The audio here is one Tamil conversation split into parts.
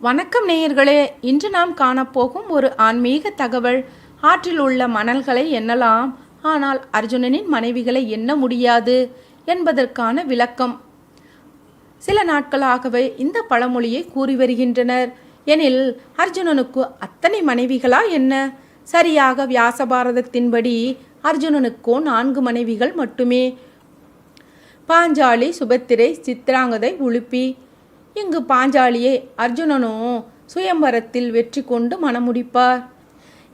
வணக்கம் நேயர்களே இன்று நாம் காணப்போகும் ஒரு ஆன்மீக தகவல். ஆற்றில் உள்ள மணல்களை எண்ணலாம் ஆனால் அர்ஜுனனின் மனைவிகளை எண்ண முடியாது என்பதற்கான விளக்கம். சில நாட்களாகவே இந்த பழமொழியை கூறி வருகின்றனர். எனில் அர்ஜுனனுக்கு அத்தனை மனைவிகளா என்ன? சரியாக வியாசபாரதத்தின்படி அர்ஜுனனுக்கோ நான்கு மனைவிகள் மட்டுமே. பாஞ்சாலி சுபத்திரை சித்ராங்கதை உழுப்பி இங்கு பாஞ்சாலியை அர்ஜுனனோ சுயம்பரத்தில் வெற்றி கொண்டு மணமுடிப்பார்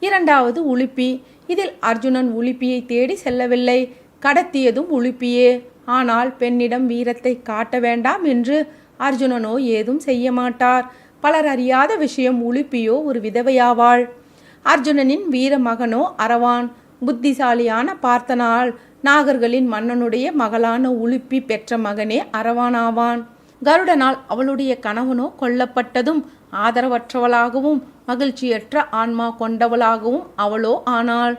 இரண்டாவது உலுப்பி. இதில் அர்ஜுனன் உலுப்பியை தேடி செல்லவில்லை. கடத்தியதும் உலுப்பியே. ஆனால் பெண்ணிடம் வீரத்தை காட்ட வேண்டாம் என்று அர்ஜுனனோ ஏதும் செய்ய மாட்டார். பலர் அறியாத விஷயம் உலுப்பியோ ஒரு விதவையாவாள். அர்ஜுனனின் வீர மகனோ அரவான் புத்திசாலியான பார்த்தனால் நாகர்களின் மன்னனுடைய மகளான உலுப்பி பெற்ற மகனே அரவானாவான் கருடனால் அவளுடைய கணவனோ கொல்லப்பட்டதும் ஆதரவற்றவளாகவும் மகிழ்ச்சியற்ற ஆன்மா கொண்டவளாகவும் அவளோ ஆனாள்.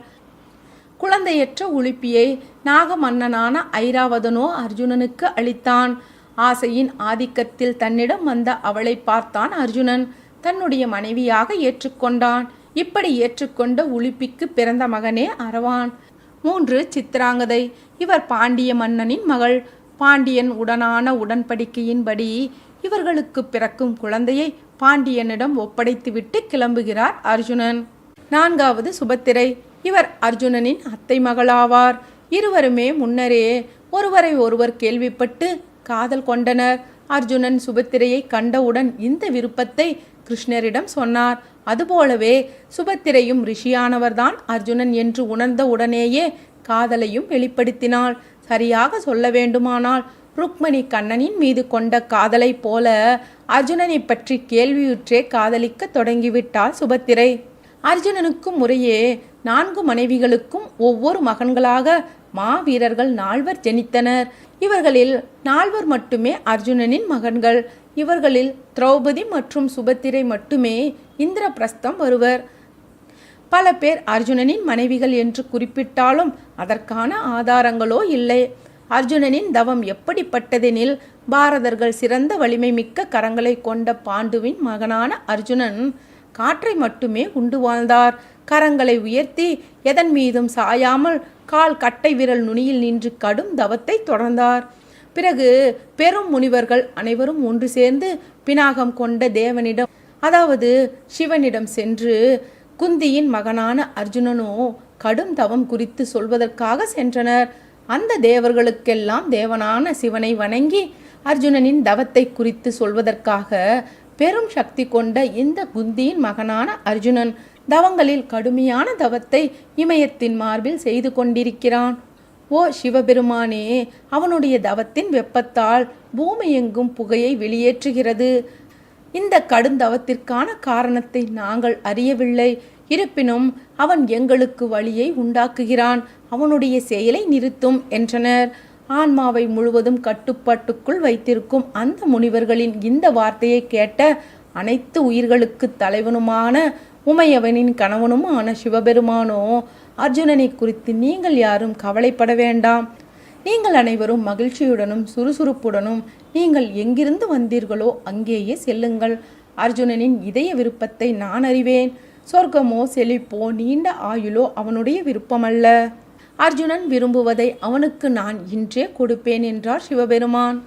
குழந்தையற்ற உலுப்பியை நாகமன்னனான ஐராவதனோ அர்ஜுனனுக்கு அளித்தான். ஆசையின் ஆதிக்கத்தில் தன்னிடம் வந்த அவளை பார்த்தான் அர்ஜுனன். தன்னுடைய மனைவியாக ஏற்றுக்கொண்டான். இப்படி ஏற்றுக்கொண்ட உலுப்பிக்கு பிறந்த மகனே அரவான். மூன்று சித்திராங்கதை இவர் பாண்டிய மன்னனின் மகள். பாண்டியன் உடனான உடன்படிக்கையின்படி இவர்களுக்கு பிறக்கும் குழந்தையை பாண்டியனிடம் ஒப்படைத்துவிட்டு கிளம்புகிறார் அர்ஜுனன். நான்காவது சுபத்திரை. இவர் அர்ஜுனனின் அத்தை மகளாவார். இருவருமே முன்னரே ஒருவரை ஒருவர் கேள்விப்பட்டு காதல் கொண்டனர். அர்ஜுனன் சுபத்திரையை கண்டவுடன் இந்த விருப்பத்தை கிருஷ்ணரிடம் சொன்னார். அதுபோலவே சுபத்திரையும் ரிஷியானவர்தான் அர்ஜுனன் என்று உணர்ந்த உடனேயே காதலையும் வெளிப்படுத்தினாள். சரியாக சொல்ல வேண்டுமானால் ருக்மணி கண்ணனின் மீது கொண்ட காதலைப் போல அர்ஜுனனை பற்றி கேள்வியுற்றே காதலிக்க தொடங்கிவிட்டாள் சுபத்திரை. அர்ஜுனனுக்கும் முறையே நான்கு மனைவிகளுக்கும் ஒவ்வொரு மகன்களாக மாவீரர்கள் நால்வர் ஜெனித்தனர். இவர்களில் நால்வர் மட்டுமே அர்ஜுனனின் மகன்கள். இவர்களில் திரௌபதி மற்றும் சுபத்திரை மட்டுமே இந்திரபிரஸ்தம் வருவர். பல பேர் அர்ஜுனனின் மனைவிகள் என்று குறிப்பிட்டாலும் அதற்கான ஆதாரங்களோ இல்லை. அர்ஜுனனின் தவம் எப்படிப்பட்டதெனில் பாரதர்கள் சிறந்த வலிமை மிக்க கரங்களை கொண்ட பாண்டுவின் மகனான அர்ஜுனன் காற்றை மட்டுமே உண்டு வாழ்ந்தார். கரங்களை உயர்த்தி எதன் மீதும் சாயாமல் கால் கட்டை விரல் நுனியில் நின்று கடும் தவத்தை தொடர்ந்தார். பிறகு பெரும் முனிவர்கள் அனைவரும் ஒன்று சேர்ந்து பினாகம் கொண்ட தேவனிடம் அதாவது சிவனிடம் சென்று குந்தியின் மகனான அர்ஜுனனோ கடும் தவம் குறித்து சொல்வதற்காக சென்றனர். அந்த தேவர்களுக்கெல்லாம் தேவனான சிவனை வணங்கி அர்ஜுனனின் தவத்தை குறித்து சொல்வதற்காக பெரும் சக்தி கொண்ட இந்த குந்தியின் மகனான அர்ஜுனன் தவங்களில் கடுமையான தவத்தை இமயத்தின் மார்பில் செய்து கொண்டிருக்கிறான். ஓ சிவபெருமானே அவனுடைய தவத்தின் வெப்பத்தால் பூமி எங்கும் புகையை வெளியேற்றுகிறது. இந்த கடுந்தவத்திற்கான காரணத்தை நாங்கள் அறியவில்லை. இருப்பினும் அவன் எங்களுக்கு வழியை உண்டாக்குகிறான். அவனுடைய செயலை நிறுத்தும் என்றனர். ஆன்மாவை முழுவதும் கட்டுப்பாட்டுக்குள் வைத்திருக்கும் அந்த முனிவர்களின் இந்த வார்த்தையை கேட்ட அனைத்து உயிர்களுக்கு தலைவனுமான உமையவனின் கணவனுமான சிவபெருமானோ அர்ஜுனனை குறித்து நீங்கள் யாரும் கவலைப்பட வேண்டாம். நீங்கள் அனைவரும் மகிழ்ச்சியுடனும் சுறுசுறுப்புடனும் நீங்கள் எங்கிருந்து வந்தீர்களோ அங்கேயே செல்லுங்கள். அர்ஜுனனின் இதய விருப்பத்தை நான் அறிவேன். சொர்க்கமோ செழிப்போ நீண்ட ஆயுளோ அவனுடைய விருப்பமல்ல. அர்ஜுனன் விரும்புவதை அவனுக்கு நான் இன்றே கொடுப்பேன் என்றார் சிவபெருமான்.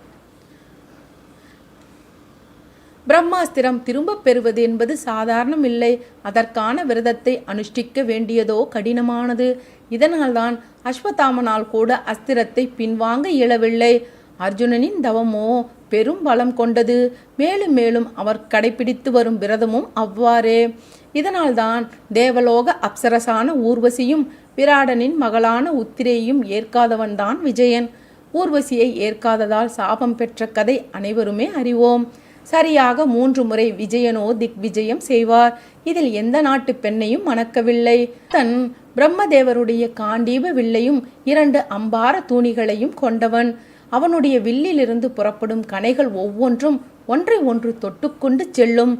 பிரம்மாஸ்திரம் திரும்பப் பெறுவது என்பது சாதாரணம் இல்லை. அதற்கான விரதத்தை அனுஷ்டிக்க வேண்டியதோ கடினமானது. இதனால்தான் அஸ்வத்தாமனால் கூட அஸ்திரத்தை பின்வாங்க இயலவில்லை. அர்ஜுனனின் தவமோ பெரும் பலம் கொண்டது. மேலும் மேலும் அவர் கடைபிடித்து வரும் விரதமும் அவ்வாறே. இதனால்தான் தேவலோக அப்சரசான ஊர்வசியும் விராடனின் மகளான உத்திரேயும் ஏற்காதவன்தான் விஜயன். ஊர்வசியை ஏற்காததால் சாபம் பெற்ற கதை அனைவருமே அறிவோம். சரியாக மூன்று முறை விஜயனோ திக் விஜயம் செய்வார். இதில் எந்த நாட்டு பெண்ணையும் மணக்கவில்லை. தன் பிரம்மதேவருடைய காண்டீப வில்லையும் இரண்டு அம்பார தூணிகளையும் கொண்டவன். அவனுடைய வில்லிலிருந்து புறப்படும் கனைகள் ஒவ்வொன்றும் ஒன்றை ஒன்று தொட்டுக்கொண்டு செல்லும்.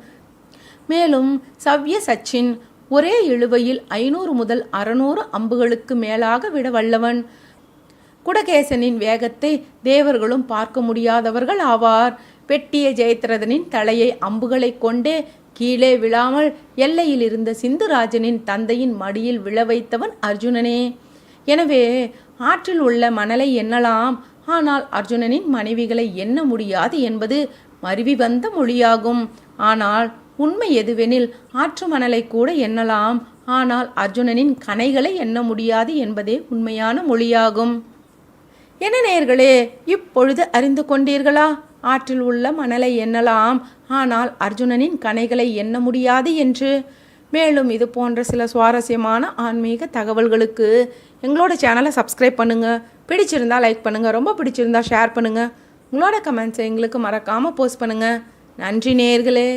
மேலும் சவ்ய சச்சின் ஒரே இழுவையில் ஐநூறு முதல் அறுநூறு அம்புகளுக்கு மேலாக விட வல்லவன். குடகேசனின் வேகத்தை தேவர்களும் பார்க்க முடியாதவர்கள் ஆவார். வெட்டிய ஜெயத்ரதனின் தலையை அம்புகளை கொண்டே கீழே விழாமல் எல்லையில் இருந்த சிந்துராஜனின் தந்தையின் மடியில் விழ வைத்தவன் அர்ஜுனனே. எனவே ஆற்றில் உள்ள மணலை எண்ணலாம். ஆனால் அர்ஜுனனின் மனைவிகளை எண்ண முடியாது என்பது மருவி வந்த மொழியாகும். ஆனால் உண்மை எதுவெனில் ஆற்று மணலை கூட எண்ணலாம். ஆனால் அர்ஜுனனின் கனைகளை எண்ண முடியாது என்பதே உண்மையான மொழியாகும். என்ன நேர்களே இப்பொழுது அறிந்து கொண்டீர்களா? ஆற்றில் உள்ள மணலை எண்ணலாம். ஆனால் அர்ஜுனனின் கனைகளை எண்ண முடியாது என்று. மேலும் இது போன்ற சில சுவாரஸ்யமான ஆன்மீக தகவல்களுக்கு எங்களோட சேனலை சப்ஸ்கிரைப் பண்ணுங்கள் பிடிச்சிருந்தா லைக் பண்ணுங்கள் ரொம்ப பிடிச்சிருந்தா ஷேர் பண்ணுங்கள் உங்களோட கமெண்ட்ஸை எங்களுக்கு மறக்காமல் போஸ்ட் பண்ணுங்கள் நன்றி நேர்களே.